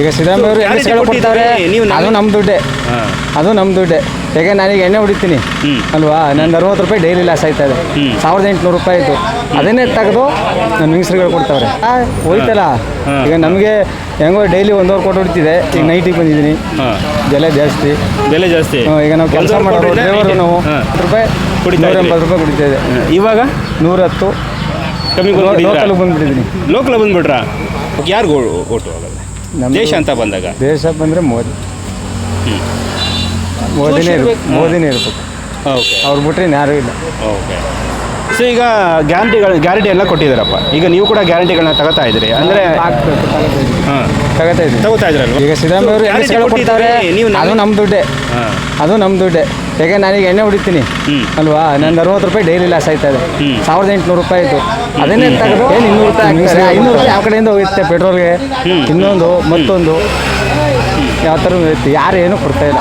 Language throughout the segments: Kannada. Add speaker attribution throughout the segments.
Speaker 1: ಈಗ ಸಿದ್ದರಾಮಯ್ಯ ಅವರು
Speaker 2: ಯಾರಿಗೆ
Speaker 1: ಎಣ್ಣೆ ಕೊಡ್ತಾರೆ.
Speaker 2: ನೀವು
Speaker 1: ಅದು ನಮ್ಮ ದುಡ್ಡೆ. ಅದು ನಮ್ಮ ದುಡ್ಡೆ. ಯಾಕೆ ನಾನೀಗ ಎಣ್ಣೆ ಹೊಡಿತೀನಿ? ಅಲ್ವಾ? ನಂದು ಅರವತ್ತು ರೂಪಾಯಿ ಡೈಲಿ ಲಾಸ್ ಆಯ್ತಾ ಇದೆ. ಸಾವಿರದ ಎಂಟುನೂರು ರೂಪಾಯಿ ಆಯ್ತು ಅದನ್ನೇ ತೆಗೆದು ನನ್ನ ಮಿಂಗ್ಸ್ರುಗಳು ಕೊಡ್ತಾವ್ರೆ ಹೋಯ್ತಲ್ಲ? ಈಗ ನಮಗೆ ಹೆಂಗೋ ಡೈಲಿ ಒಂದೂವರೆ ಕೊಟ್ಟು ಹೊಡಿತಿದೆ. ಈಗ ನೈಟಿಗೆ ಬಂದಿದ್ದೀನಿ. ಬೆಲೆ ಜಾಸ್ತಿ.
Speaker 2: ಬೆಲೆ ಜಾಸ್ತಿ.
Speaker 1: ಈಗ ನಾವು ಕೆಲಸ
Speaker 2: ಮಾಡೋ
Speaker 1: ಮಾಡೋರು
Speaker 2: ಕೊಟ್ರಿಂದ
Speaker 1: ಡ್ರೈವರು ನಾವು. ಹತ್ತು ರೂಪಾಯಿ
Speaker 2: ಕುಡಿತಾ
Speaker 1: ನೂರ? ಎಂಬತ್ತು ರೂಪಾಯಿ ಕುಡಿತಾ ಇದೆ.
Speaker 2: ಇವಾಗ?
Speaker 1: ನೂರ ಹತ್ತು
Speaker 2: ಕಮ್ಮಿ
Speaker 1: ಲೋಕಲ್ ಬಂದ್ಬಿಟ್ಟಿದ್ದೀನಿ.
Speaker 2: ಲೋಕಲ್ ಬಂದ್ಬಿಟ್ರಾ? ಯಾರಿಗೂ ಓಟು
Speaker 1: ನಮ್ದು
Speaker 2: ದೇಶ ಅಂತ ಬಂದಾಗ?
Speaker 1: ದೇಶ ಬಂದರೆ ಮೋದಿ. ಮೋದಿನೇ ಇರ್ಬೇಕು. ಮೋದಿನೇ ಇರಬೇಕು.
Speaker 2: ಓಕೆ.
Speaker 1: ಅವ್ರು ಬಿಟ್ಟರೆ ಯಾರೂ ಇಲ್ಲ.
Speaker 2: ಓಕೆ. ಸೊ ಈಗ ಗ್ಯಾರಂಟಿಗಳು ಗ್ಯಾರಂಟಿ ಎಲ್ಲ ಕೊಟ್ಟಿದ್ದಾರಪ್ಪ. ಈಗ ನೀವು ಕೂಡ ಗ್ಯಾರಂಟಿಗಳನ್ನ ತಗೋತಾ ಇದ್ದೀರಿ. ಅಂದರೆ. ಹಾಂ.
Speaker 1: ತಗೋತಾ ಇದ್ದೀನಿ
Speaker 2: ತಗೋತಾ ಇದ್ರಲ್ವ?
Speaker 1: ಈಗ ಸಿದ್ದರಾಮಯ್ಯ ಅವರು ಕೊಡ್ತಾರೆ.
Speaker 2: ನೀವು
Speaker 1: ಅದು ನಮ್ಮ ದುಡ್ಡೇ. ಅದು ನಮ್ಮ ದುಡ್ಡೇ. ಯಾಕೆ ನಾನೀಗ ಎಣ್ಣೆ ಹೊಡಿತೀನಿ. ಅಲ್ವಾ? ನಂದು ಅರವತ್ತು ರೂಪಾಯಿ ಡೈಲಿ ಲಾಸ್ ಆಯ್ತಾ ಇದೆ. ಸಾವಿರದ ಎಂಟುನೂರು ರೂಪಾಯಿ ಇತ್ತು ಅದನ್ನೇ ತೆಗೆದು ಏನು ಇನ್ನೂರು ರೂಪಾಯಿ ಹಾಕ್ತಾರೆ. ಐನೂರು ರೂಪಾಯಿ ಯಾವ ಕಡೆಯಿಂದ ಹೋಗುತ್ತೆ ಪೆಟ್ರೋಲ್ಗೆ? ಇನ್ನೊಂದು ಮತ್ತೊಂದು. ಯಾವ ಥರ ಇರುತ್ತೆ. ಯಾರು ಏನೂ ಕೊಡ್ತಾ ಇಲ್ಲ.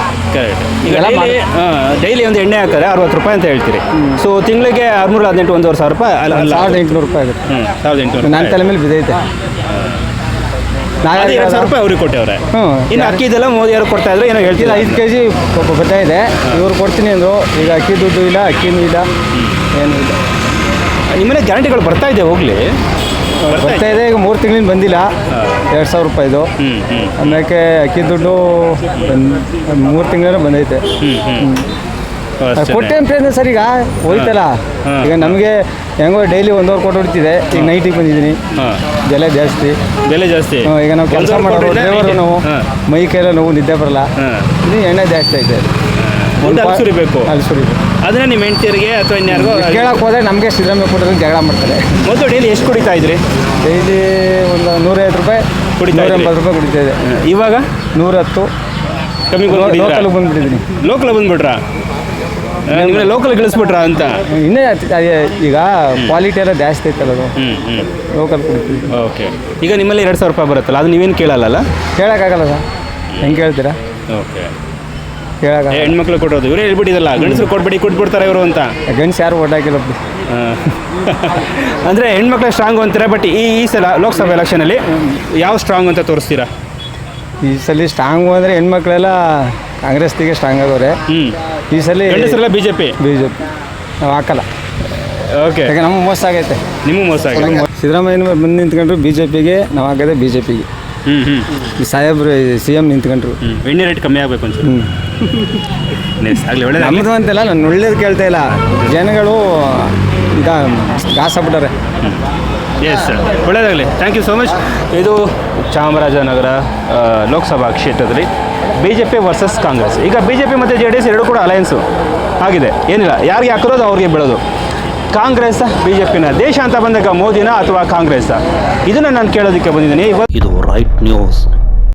Speaker 2: ಡೈಲಿ ಒಂದು ಎಣ್ಣೆ ಹಾಕ್ತಾರೆ ಅರವತ್ತು ರೂಪಾಯಿ ಅಂತ ಹೇಳ್ತೀರಿ. ಸೊ ತಿಂಗಳಿಗೆ ಆರುನೂರ ಹದಿನೆಂಟು ಒಂದೂವರೆ ಸಾವಿರ ರೂಪಾಯಿ ಅಲ್ಲ
Speaker 1: ಸಾವಿರದ ಎಂಟುನೂರು ರೂಪಾಯಿ ಆಗುತ್ತೆ.
Speaker 2: ಸಾವಿರದ ಎಂಟುನೂರು
Speaker 1: ನನ್ನ ತಲೆ ಮೇಲೆ ಬಿದ್ದೈತೆ.
Speaker 2: ಅದೇ ಎರಡು ಸಾವಿರ ರೂಪಾಯಿ ಅವ್ರಿಗೆ ಕೊಟ್ಟವ್ರೆ.
Speaker 1: ಹ್ಞೂ.
Speaker 2: ಇನ್ನು ಅಕ್ಕಿ ಇದೆಲ್ಲ ಮೋದಿ ಅವರು ಕೊಡ್ತಾ ಇದ್ರು. ಏನೋ
Speaker 1: ಇದು
Speaker 2: ಹೇಳ್ತೀರಾ
Speaker 1: ಐದು ಕೆ ಜಿ ಬರ್ತಾ ಇದೆ. ಇವ್ರು ಕೊಡ್ತೀನಿ ಅಂದರು. ಈಗ ಅಕ್ಕಿ ದುಡ್ಡು ಇಲ್ಲ ಅಕ್ಕಿನೂ ಇಲ್ಲ ಏನೂ ಇಲ್ಲ.
Speaker 2: ನಿಮ್ಮನೆ ಗ್ಯಾರಂಟಿಗಳು ಬರ್ತಾ ಇದೆ ಹೋಗ್ಲಿ.
Speaker 1: ಬರ್ತಾ ಇದೆ. ಈಗ ಮೂರು ತಿಂಗಳಿಂದ ಬಂದಿಲ್ಲ. ಎರಡು ಸಾವಿರ ರೂಪಾಯಿದು
Speaker 2: ಹ್ಮ್
Speaker 1: ಆಮೇಲೆ ಅಕ್ಕಿ ದುಡ್ಡು ಮೂರು ತಿಂಗಳ ಬಂದೈತೆ.
Speaker 2: ಹ್ಞೂ ಹ್ಞೂ
Speaker 1: ಕೊಟ್ಟೆ ಅಂತ ಸರ್ ಈಗ ಹೋಯ್ತಲ್ಲ.
Speaker 2: ಹಾ.
Speaker 1: ಈಗ ನಮಗೆ ಹೆಂಗೋ ಡೈಲಿ ಒಂದೂವರೆ ಕೊಟ್ಟು ಹೊಡಿತಿದೆ. ಈಗ ನೈಟಿಗೆ ಬಂದಿದ್ದೀನಿ. ಬೆಲೆ ಜಾಸ್ತಿ.
Speaker 2: ಬೆಲೆ ಜಾಸ್ತಿ.
Speaker 1: ಹ್ಮ್, ಈಗ ನಾವು ಕೆಲಸ
Speaker 2: ಮಾಡೋದು
Speaker 1: ಡ್ರೈವರ್
Speaker 2: ಕೊಟ್ರಿಂದ
Speaker 1: ಡ್ರೈವರು ನಾವು
Speaker 2: ಹಾಂ.
Speaker 1: ಮೈ ಕೈಲ ನೋವು ನಿದ್ದೆ ಬರಲ್ಲ. ಇದು ಎಣ್ಣೆ ಜಾಸ್ತಿ ಐತೆ
Speaker 2: ಒಂದು ಅಲ್ಲಿ ಸುರಿಬೇಕು.
Speaker 1: ಅಲ್ಲಿ ಸುರಿಬೇಕು.
Speaker 2: ಅದನ್ನ ನಿಮ್ಮ ಹೆಂಡ್ತಿಯರಿಗೆ ಅಥವಾ ಇನ್ಯಾರಿಗೋ
Speaker 1: ಕೇಳಕ್ಕೆ ಹೋದ್ರೆ ನಮಗೆ ಸಿದ್ದರಾಮಯ್ಯ ಕೊಟ್ಟರೆ ಜಗಳ ಮಾಡ್ತಾರೆ.
Speaker 2: ಮೊದಲು ಡೈಲಿ ಎಷ್ಟು ಕುಡಿತಾ ಇದ್ರಿ?
Speaker 1: ಡೈಲಿ ಒಂದು ನೂರೈವತ್ತು ರೂಪಾಯಿ
Speaker 2: ಕುಡಿತಾ
Speaker 1: ನೂರ? ಎಂಬತ್ತು ರೂಪಾಯಿ ಕುಡಿತಾ ಇದೆ
Speaker 2: ಇವಾಗ?
Speaker 1: ನೂರ ಹತ್ತು
Speaker 2: ಕಮ್ಮಿ
Speaker 1: ಲೋಕಲ್ ಬಂದ್ಬಿಟ್ಟಿದ್ದೀನಿ.
Speaker 2: ಲೋಕಲ್ ಬಂದ್ಬಿಟ್ರಾ? ಲೋಕಲ್ ಗಳಿಸ್ಬಿಟ್ರ ಅಂತ?
Speaker 1: ಇನ್ನೇ ಈಗ ಕ್ವಾಲಿಟಿ ಎಲ್ಲ ಜಾಸ್ತಿ ಐತಲ್ಲ ಅದು. ಲೋಕಲ್ ಕುಡಿತೀವಿ
Speaker 2: ಓಕೆ. ಈಗ ನಿಮ್ಮಲ್ಲಿ ಎರಡು ಸಾವಿರ ರೂಪಾಯಿ ಬರುತ್ತಲ್ಲ ಅದು ನೀವೇನು ಕೇಳಲ್ಲ
Speaker 1: ಕೇಳೋಕ್ಕಾಗಲ್ಲ ಸರ್. ಹೆಂಗೆ ಕೇಳ್ತೀರಾ?
Speaker 2: ಓಕೆ.
Speaker 1: ಕೇಳಾಗ
Speaker 2: ಹೆಣ್ಮಕ್ಳು ಕೊಡೋದು ಇವರೇ ಹೇಳ್ಬಿಟ್ಟಿದಲ್ಲ ಗಂಡಸರು ಕೊಡ್ಬೇಡಿ ಕೊಟ್ಬಿಡ್ತಾರೆ ಇವರು ಅಂತ.
Speaker 1: ಗಂಡ್ಸ್ ಯಾರು
Speaker 2: ಓಡಾಕಿಲ್ಲ ಅಂದರೆ ಹೆಣ್ಮಕ್ಳು ಸ್ಟ್ರಾಂಗ್ ಅಂತೀರಾ ಬಟ್ ಈ ಈ ಸಲ ಲೋಕಸಭಾ ಎಲೆಕ್ಷನಲ್ಲಿ ಯಾವ ಸ್ಟ್ರಾಂಗ್ ಅಂತ ತೋರಿಸ್ತೀರಾ?
Speaker 1: ಈ ಸಲ ಸ್ಟ್ರಾಂಗು ಅಂದರೆ ಹೆಣ್ಮಕ್ಳೆಲ್ಲ ಕಾಂಗ್ರೆಸ್ಗೆ ಸ್ಟ್ರಾಂಗ್ ಆಗೋರೆ
Speaker 2: ಹ್ಞೂ
Speaker 1: ಈ ಸಲ
Speaker 2: ಗಂಡಸರೆಲ್ಲ B J P
Speaker 1: B J P ನಾವು ಹಾಕಲ್ಲ.
Speaker 2: ಓಕೆ
Speaker 1: ಯಾಕೆ ನಮ್ಗೆ ಮೋಸ ಆಗೈತೆ.
Speaker 2: ನಿಮಗೂ ಮೋಸ ಆಗಿದೆ
Speaker 1: ಸಿದ್ದರಾಮಯ್ಯ ಬಂದು ನಿಂತ್ಕೊಂಡ್ರು ಬಿ ಜೆ ಪಿಗೆ ನಾವು ಹಾಕೋದೇ ಬಿ ಜೆ ಪಿಗೆ
Speaker 2: ಹ್ಞೂ ಹ್ಞೂ
Speaker 1: ಈ ಸಾಹೇಬ್ರು ಸಿ ಎಂ ನಿಂತ್ಕೊಂಡ್ರು.
Speaker 2: ಎಣ್ಣೆ ರೇಟ್ ಕಮ್ಮಿ ಆಗಬೇಕು ಅಂತ ನೆಕ್ಸ್ಟ್ ಆಗಲಿ ಒಳ್ಳೆಯದು
Speaker 1: ನಮ್ಮದು ಅಂತೆಲ್ಲ ನಾನು ಒಳ್ಳೇದು ಕೇಳ್ತಾ ಇಲ್ಲ. ಜನಗಳು ಈಗ ಗಾಸಾಗ್ಬಿಟ್ಟಾರೆ
Speaker 2: ಎಸ್ ಸರ್ ಒಳ್ಳೆಯದಾಗಲಿ ಥ್ಯಾಂಕ್ ಯು ಸೋ ಮಚ್ ಇದು ಚಾಮರಾಜನಗರ ಲೋಕಸಭಾ ಕ್ಷೇತ್ರದಲ್ಲಿ B J P versus Congress ಈಗ ಬಿ ಜೆ ಪಿ ಮತ್ತು ಜೆ ಡಿ ಎಸ್ ಎರಡು ಕೂಡ ಅಲಯನ್ಸು ಆಗಿದೆ. ಏನಿಲ್ಲ, ಯಾರಿಗೆ ಹಾಕಿರೋದು ಅವ್ರಿಗೆ ಬೆಳೋದು. ಕಾಂಗ್ರೆಸ್ ಬಿ ಜೆ ಪಿನ ದೇಶ ಅಂತ ಬಂದಾಗ ಮೋದಿನ ಅಥವಾ ಕಾಂಗ್ರೆಸ್ ಇದನ್ನು ನಾನು ಕೇಳೋದಕ್ಕೆ ಬಂದಿದ್ದೀನಿ.
Speaker 3: ಇದು ರೈಟ್ ನ್ಯೂಸ್